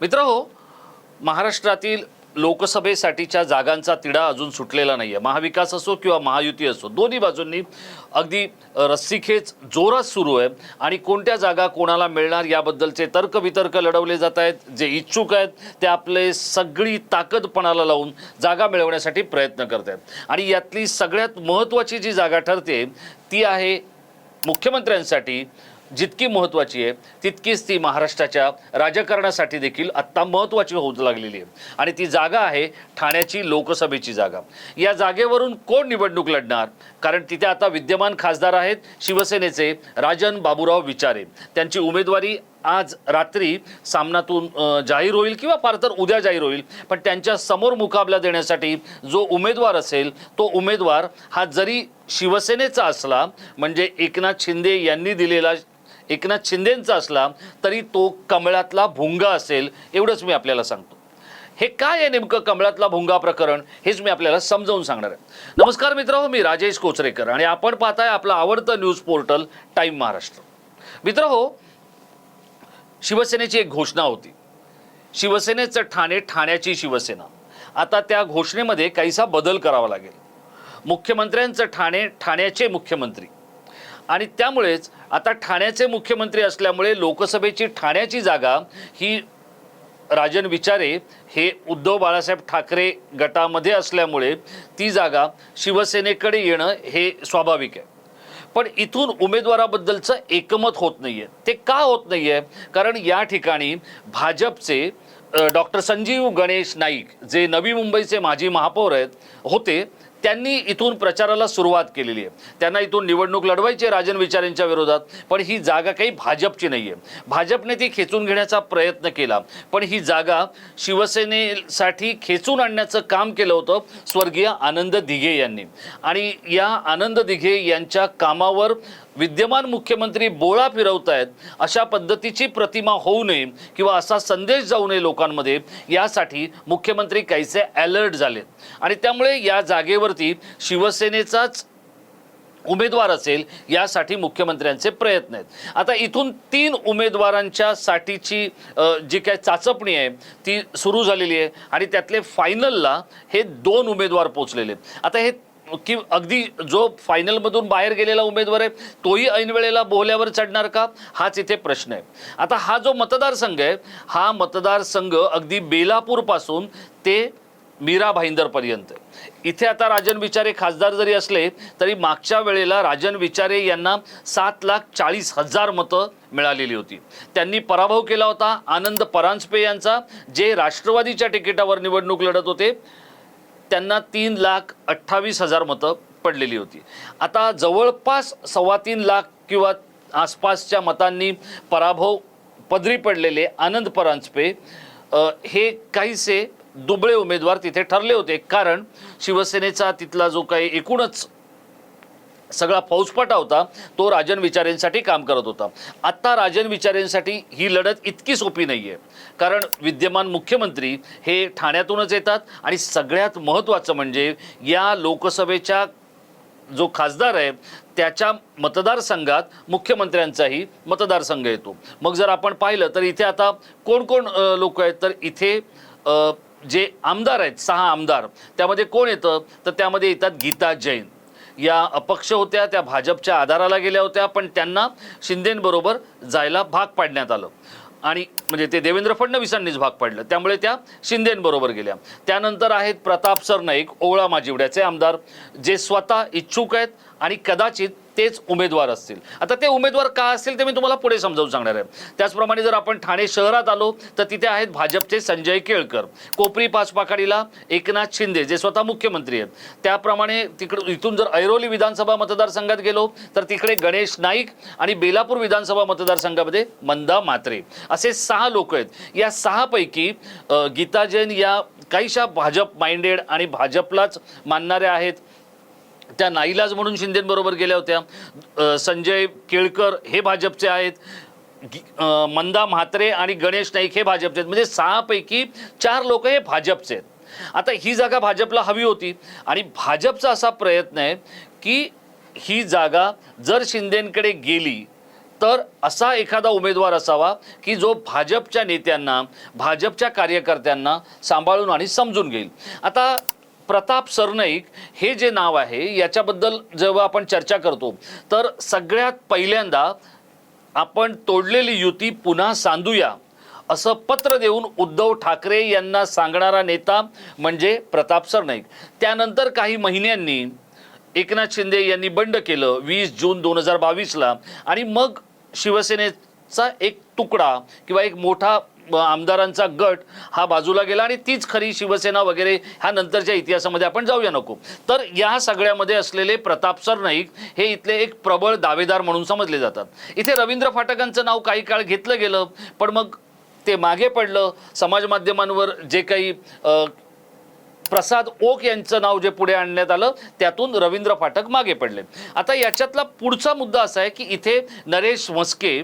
मित्र हो. महाराष्ट्रातील लोकसभेसाठीच्या जागांचा तिढा अजून सुटलेला नाही आहे महाविकास असो किंवा महायुती असो दोन्ही बाजूंनी अगदी रस्सीखेच जोरात सुरू आहे. आणि कोणत्या जागा कोणाला मिळणार याबद्दलचे तर्कवितर्क लढवले जात आहेत जे इच्छुक आहेत ते आपले सगळी ताकदपणाला लावून जागा मिळवण्यासाठी प्रयत्न करत आहेत. आणि यातली सगळ्यात महत्त्वाची जी जागा ठरते ती आहे मुख्यमंत्र्यांसाठी जितकी महत्त्वाची आहे तितकीच ती महाराष्ट्राच्या राजकारणासाठी देखील आत्ता महत्त्वाची होत लागलेली आहे. आणि ती जागा आहे ठाण्याची लोकसभेची जागा. या जागेवरून कोण निवडणूक लढणार? कारण तिथे आता विद्यमान खासदार आहेत शिवसेनेचे राजन बाबूराव विचारे. त्यांची उमेदवारी आज रात्री सामनातून जाहीर होईल किंवा फार तर उद्या जाहीर होईल पण त्यांच्यासमोर मुकाबला देण्यासाठी जो उमेदवार असेल तो उमेदवार हा जरी शिवसेनेचा असला म्हणजे एकनाथ शिंदे यांनी दिलेला एकनाथ शिंदेंचा असला तरी तो कमळातला भुंगा असेल एवढंच मी आपल्याला सांगतो. हे काय आहे नेमकं कमळातला भुंगा प्रकरण? हेच मी आपल्याला समजावून सांगणार आहे. नमस्कार मित्र मी राजेश कोचरेकर आणि आपण पाहताय आपलं आवडतं न्यूज पोर्टल टाईम महाराष्ट्र. मित्र हो शिवसेनेची एक घोषणा होती. शिवसेनेचं ठाणे ठाण्याची शिवसेना. आता त्या घोषणेमध्ये काहीसा बदल करावा लागेल. मुख्यमंत्र्यांचं ठाणे ठाण्याचे मुख्यमंत्री आणि त्यामुळेच आता ठाण्याचे मुख्यमंत्री असल्यामुळे लोकसभेची ठाण्याची जागा ही राजन विचारे हे उद्धव बाळासाहेब ठाकरे गटामध्ये असल्यामुळे ती जागा शिवसेनेकडे येणं हे स्वाभाविक आहे. पण इथून उमेदवाराबद्दलचं एकमत होत नाहीये. ते का होत नाही आहे कारण या ठिकाणी भाजपचे डॉक्टर संजीव गणेश नाईक जे नवी मुंबईचे माजी महापौर आहेत होते. त्यांनी इथून प्रचाराला सुरुवात केलेली आहे. त्यांना इथून निवडणूक लढवायची आहे राजन विचारेंच्या विरोधात. पण ही जागा काही भाजपची नाही आहे भाजपने ती खेचून घेण्याचा प्रयत्न केला. पण ही जागा शिवसेनेसाठी खेचून आणण्याचं काम केलं होतं स्वर्गीय आनंद दिघे यांनी. आणि या आनंद दिघे यांच्या कामावर विद्यमान मुख्यमंत्री बोळा फिरवतायत अशा पद्धतीची प्रतिमा होऊ नये किंवा असा संदेश जाऊ नये लोकांमध्ये यासाठी मुख्यमंत्री काहीसे अलर्ट झालेत. आणि त्यामुळे या जागेवरती शिवसेनेचाच उमेदवार असेल यासाठी मुख्यमंत्र्यांचे प्रयत्न आहेत. आता इथून तीन उमेदवारांच्या साठीची जी काय चाचपणी आहे ती सुरू झालेली आहे. आणि त्यातले फायनलला हे दोन उमेदवार पोचलेले आहेत. आता हे की अगदी जो फायनलमधून बाहेर गेलेला उमेदवार आहे तोही ऐनवेळेला बोहल्यावर चढणार का? हाच इथे प्रश्न आहे. आता हा जो मतदारसंघ आहे हा मतदारसंघ अगदी बेलापूरपासून ते मीरा भाईंदरपर्यंत इथे आता राजन विचारे खासदार जरी असले तरी मागच्या वेळेला राजन विचारे यांना सात लाख चाळीस हजार मतं मिळालेली होती. त्यांनी पराभव केला होता आनंद परांजपे यांचा जे राष्ट्रवादीच्या तिकिटावर निवडणूक लढत होते. त्यांना तीन लाख अठ्ठावीस हजार मतं पडलेली होती. आता जवळपास सव्वा तीन लाख किंवा आसपासच्या मतांनी पराभव पदरी पडलेले आनंद परांजपे हे काहीसे दुबळे उमेदवार तिथे ठरले होते. कारण शिवसेनेचा तिथला जो काही एकूणच सगळा फौजपाटा होता तो राजन विचारेंसाठी काम करत होता. आत्ता राजन विचारेंसाठी ही लढत इतकी सोपी नाही आहे कारण विद्यमान मुख्यमंत्री हे ठाण्यातूनच येतात आणि सगळ्यात महत्त्वाचं म्हणजे या लोकसभेच्या जो खासदार आहे त्याच्या मतदारसंघात मुख्यमंत्र्यांचाही मतदारसंघ येतो. मग जर आपण पाहिलं तर इथे आता कोण कोण लोक आहेत? तर इथे जे आमदार आहेत सहा आमदार त्यामध्ये कोण येतं? तर त्यामध्ये येतात गीता जैन. या अपक्ष होत्या त्या भाजपच्या आधाराला गेल्या होत्या पण त्यांना शिंदेंबरोबर जायला भाग पाडण्यात आलं. आणि म्हणजे ते देवेंद्र फडणवीसांनीच भाग पाडलं. त्यामुळे त्या शिंदेंबरोबर गेल्या. त्यानंतर आहेत प्रताप सरनाईक ओवळा माजिवड्याचे आमदार जे स्वतः इच्छुक आहेत आणि कदाचित तेच उमेदवार असतील. आता ते उमेदवार का असतील ते मी तुम्हाला पुढे समजावून सांगणार आहे. त्याचप्रमाणे जर आपण ठाणे शहरात आलो तर तिथे आहेत भाजपचे संजय केळकर. कोपरी पाचपाखाडीला एकनाथ शिंदे जे स्वतः मुख्यमंत्री आहेत. त्याप्रमाणे तिकडं इथून जर ऐरोली विधानसभा मतदारसंघात गेलो तर तिकडे गणेश नाईक आणि बेलापूर विधानसभा मतदारसंघामध्ये मंदा मात्रे असे सहा लोक आहेत. या सहापैकी गीता जैन या काहीशा भाजप माइंडेड आणि भाजपलाच मानणाऱ्या आहेत. त्या नाईलाज म्हणून शिंदेबरोबर गेल्या होत्या. संजय केळकर हे भाजपचे आहेत. मंदा म्हात्रे आणि गणेश नाईक हे भाजपचे आहेत. म्हणजे सहापैकी चार लोक हे भाजपचे आहेत. आता ही जागा भाजपला हवी होती. आणि भाजपचा असा प्रयत्न आहे की ही जागा जर शिंदेकडे गेली तर असा एखादा उमेदवार असावा की जो भाजपच्या नेत्यांना भाजपच्या कार्यकर्त्यांना सांभाळून आणि समजून घेईल. आता प्रताप सरनाईक हे जे नाव आहे याच्याबद्दल जेव्हा आपण चर्चा करतो तर सगळ्यात पहिल्यांदा आपण तोडलेली युती पुन्हा सांधूया असं पत्र देऊन उद्धव ठाकरे यांना सांगणारा नेता म्हणजे प्रताप सरनाईक. त्यानंतर काही महिन्यांनी एकनाथ शिंदे यांनी बंड केलं वीस जून दोन हजार बावीसला. आणि मग शिवसेनेचा एक तुकडा किंवा एक मोठा आमदारांचा गट हा बाजूला गेला आणि तीच खरी शिवसेना वगैरे ह्या नंतरच्या इतिहासामध्ये आपण जाऊया नको. तर या सगळ्यामध्ये असलेले प्रताप सरनाईक हे इथले एक प्रबळ दावेदार म्हणून समजले जातात. इथे रवींद्र फाटकांचं नाव काही काळ घेतलं गेलं पण मग ते मागे पडलं. समाज माध्यमांवर जे काही प्रसाद ओक यांचं नाव जे पुढे आणण्यात आलं त्यातून रवींद्र फाटक मागे पडले. आता याच्यातला पुढचा मुद्दा असा आहे की इथे नरेश म्हस्के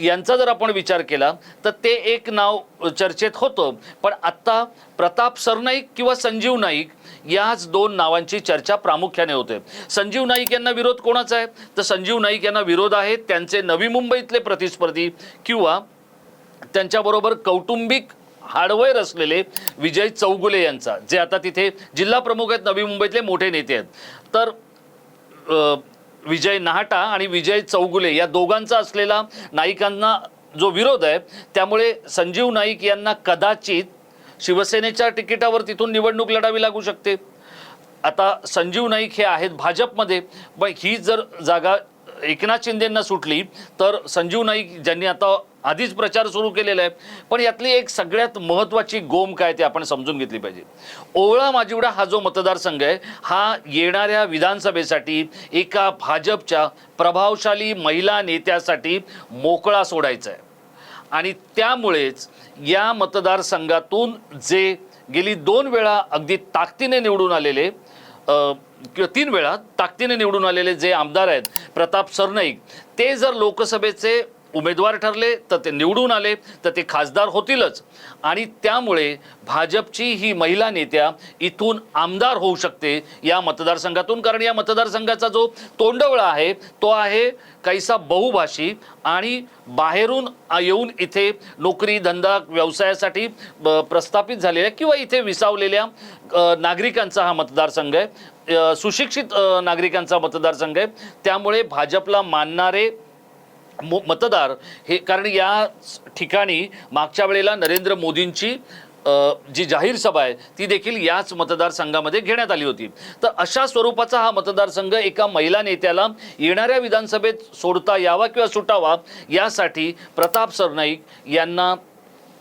यांचा जर आपण विचार केला तर ते एक नाव चर्चेत होतं. पण आत्ता प्रताप सरनाईक किंवा संजीव नाईक याच दोन नावांची चर्चा प्रामुख्याने होते. संजीव नाईक यांना विरोध कोणाचा आहे? तर संजीव नाईक यांना विरोध आहे त्यांचे नवी मुंबईतले प्रतिस्पर्धी किंवा त्यांच्याबरोबर कौटुंबिक हाडवैर असलेले विजय चौगुले यांचा जे आता तिथे जिल्हा प्रमुख आहेत नवी मुंबईतले मोठे नेते आहेत. तर विजय नाहटा आणि विजय चौगुले या दोघांचा असलेला नाईकांना जो विरोध आहे त्यामुळे संजीव नाईक यांना कदाचित शिवसेनेच्या तिकिटावर तिथून निवडणूक लढावी लागू शकते. आता संजीव नाईक हे आहेत भाजपमध्ये पण ही जर जागा एकनाथ शिंदेंना सुटली तर संजीव नाईक ज्यांनी आता आधीच प्रचार सुरू केलेला आहे पण यातली एक सगळ्यात महत्त्वाची गोम काय ते आपण समजून घेतली पाहिजे. ओवळा माजिवडा हा जो मतदारसंघ आहे हा येणाऱ्या विधानसभेसाठी एका भाजपच्या प्रभावशाली महिला नेत्यासाठी मोकळा सोडायचा आहे. आणि त्यामुळेच या मतदारसंघातून जे गेली दोन वेळा अगदी ताकदीने निवडून आलेले तीन वेळा ताकदीने निवडून आलेले जे आमदार आहेत प्रताप सरनाईक ते जर लोकसभेचे उमेदवार ठरले तर ते निवडून आले तर ते खासदार होतीलच. आणि त्यामुळे भाजपची ही महिला नेत्या इथून आमदार होऊ शकते या मतदारसंघातून. कारण या मतदारसंघाचा जो तोंडवळा आहे तो आहे कैसा बहुभाषी आणि बाहेरून येऊन इथे नोकरी धंदा व्यवसायासाठी ब- प्रस्थापित झालेल्या किंवा इथे विसावलेल्या नागरिकांचा हा मतदारसंघ आहे. सुशिक्षित नागरिकांचा मतदारसंघ आहे. त्यामुळे भाजपला मानणारे मतदार हे कारण या ठिकाणी मागच्या वेळेला नरेंद्र मोदींची जी जाहीर सभा आहे ती देखील याच मतदारसंघामध्ये घेण्यात आली होती. तर अशा स्वरूपाचा हा मतदारसंघ एका महिला नेत्याला येणाऱ्या विधानसभेत सोडता यावा किंवा सुटावा यासाठी प्रताप सरनाईक यांना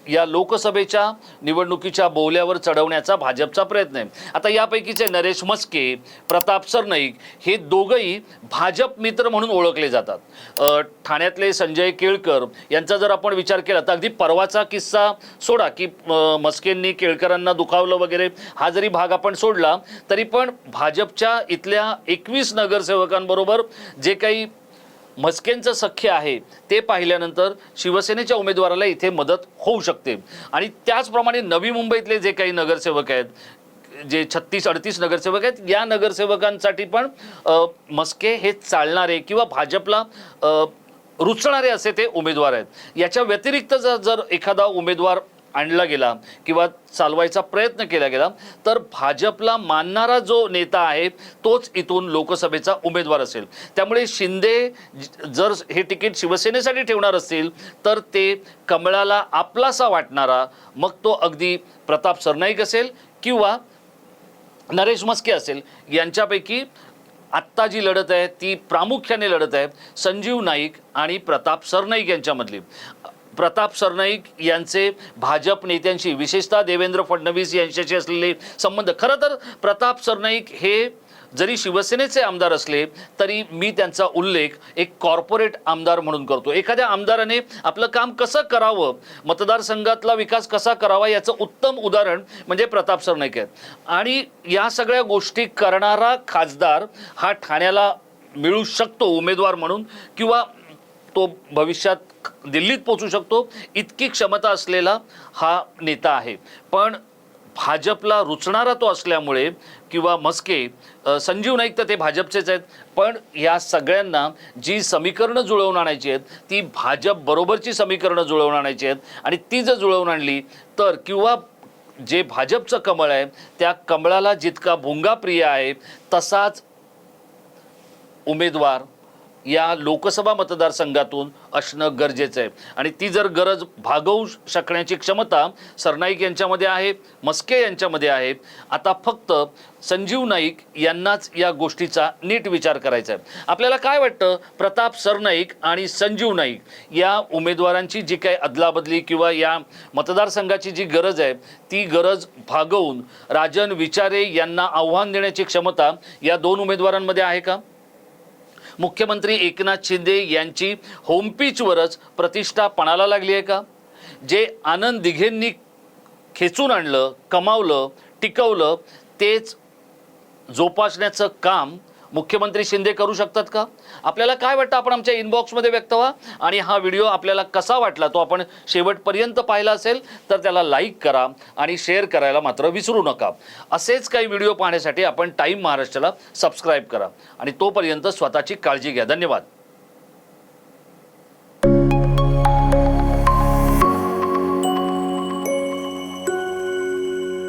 या लोकसभेच्या निवडणुकीच्या बोल्यावर चढवण्याचा भाजपचा प्रयत्न आहे. आता यापैकीचे नरेश मस्के प्रताप सरनाईक हे दोघंही भाजप मित्र म्हणून ओळखले जातात. ठाण्यातले संजय केळकर यांचा जर आपण विचार केला तर अगदी परवाचा किस्सा सोडा की मस्केंनी केळकरांना दुखावलं वगैरे हा जरी भाग आपण सोडला तरी पण भाजपच्या इथल्या एकवीस नगरसेवकांबरोबर जे काही म्हस्केंचं सख्य आहे ते पाहिल्यानंतर शिवसेनेच्या उमेदवाराला इथे मदत होऊ शकते. आणि त्याचप्रमाणे नवी मुंबईतले जे काही नगरसेवक आहेत जे छत्तीस अडतीस नगरसेवक आहेत या नगरसेवकांसाठी पण मस्के हे चालणारे किंवा भाजपला रुचणारे असे ते उमेदवार आहेत. याच्या व्यतिरिक्त जर जर एखादा उमेदवार आणला गेला किंवा चालवायचा प्रयत्न केला गेला तर भाजपला मानणारा जो नेता आहे तोच इथून लोकसभेचा उमेदवार असेल. त्यामुळे शिंदे जर हे तिकीट शिवसेनेसाठी ठेवणार असतील तर ते कमळाला आपलासा वाटणारा मग तो अगदी प्रताप सरनाईक असेल किंवा नरेश मस्के असेल यांच्यापैकी आत्ता जी लढत आहे ती प्रामुख्याने लढत आहे संजीव नाईक आणि प्रताप सरनाईक यांच्यामधली. प्रताप सरनाईक यांचे भाजप नेत्यांशी विशेषतः देवेंद्र फडणवीस यांच्याशी असलेले संबंध. खरं तर प्रताप सरनाईक हे जरी शिवसेनेचे आमदार असले तरी मी त्यांचा उल्लेख एक कॉर्पोरेट आमदार म्हणून करतो. एखाद्या आमदाराने आपलं काम कसं करावं मतदारसंघातला विकास कसा करावा याचं उत्तम उदाहरण म्हणजे प्रताप सरनाईक आहेत. आणि या सगळ्या गोष्टी करणारा खासदार हा ठाण्याला मिळू शकतो उमेदवार म्हणून किंवा तो भविष्यात दिल्लीत पोचू शकतो इतकी क्षमता असलेला हा नेता आहे. पण भाजपला रुचणारा तो असल्यामुळे किंवा मस्के संजीव नाईक तर ते भाजपचेच आहेत पण या सगळ्यांना जी समीकरणं जुळवून आणायची आहेत ती भाजप बरोबरची समीकरणं जुळवून आणायची आहेत आणि ती जर जुळवून आणली तर किंवा जे भाजपचं कमळ आहे त्या कमळाला जितका भुंगा प्रिय आहे तसाच उमेदवार या लोकसभा मतदारसंघातून असणं गरजेचं आहे. आणि ती जर गरज भागवू शकण्याची क्षमता सरनाईक यांच्यामध्ये आहे मस्के यांच्यामध्ये आहे आता फक्त संजीव नाईक यांनाच या गोष्टीचा नीट विचार करायचा आहे. आपल्याला काय वाटतं? प्रताप सरनाईक आणि संजीव नाईक या उमेदवारांची जी काही अदलाबदली किंवा या मतदारसंघाची जी गरज आहे ती गरज भागवून राजन विचारे यांना आव्हान देण्याची क्षमता या दोन उमेदवारांमध्ये आहे का? मुख्यमंत्री एकनाथ शिंदे यांची होमपीचवरच प्रतिष्ठा पणाला लागली आहे का? जे आनंद दिघेंनी खेचून आणलं कमावलं टिकवलं तेच जोपासण्याचं काम मुख्यमंत्री शिंदे करू शकतात का? आपल्याला काय वाटतं आपण आमच्या इनबॉक्समध्ये व्यक्त व्हा? आणि हा व्हिडिओ आपल्याला कसा वाटला? तो आपण शेवटपर्यंत पाहिला असेल तर त्याला लाईक करा आणि शेअर करायला मात्र विसरू नका. असेच काही व्हिडिओ पाहण्यासाठी आपण टाईम महाराष्ट्राला सबस्क्राईब करा. आणि तोपर्यंत स्वतःची काळजी घ्या. धन्यवाद.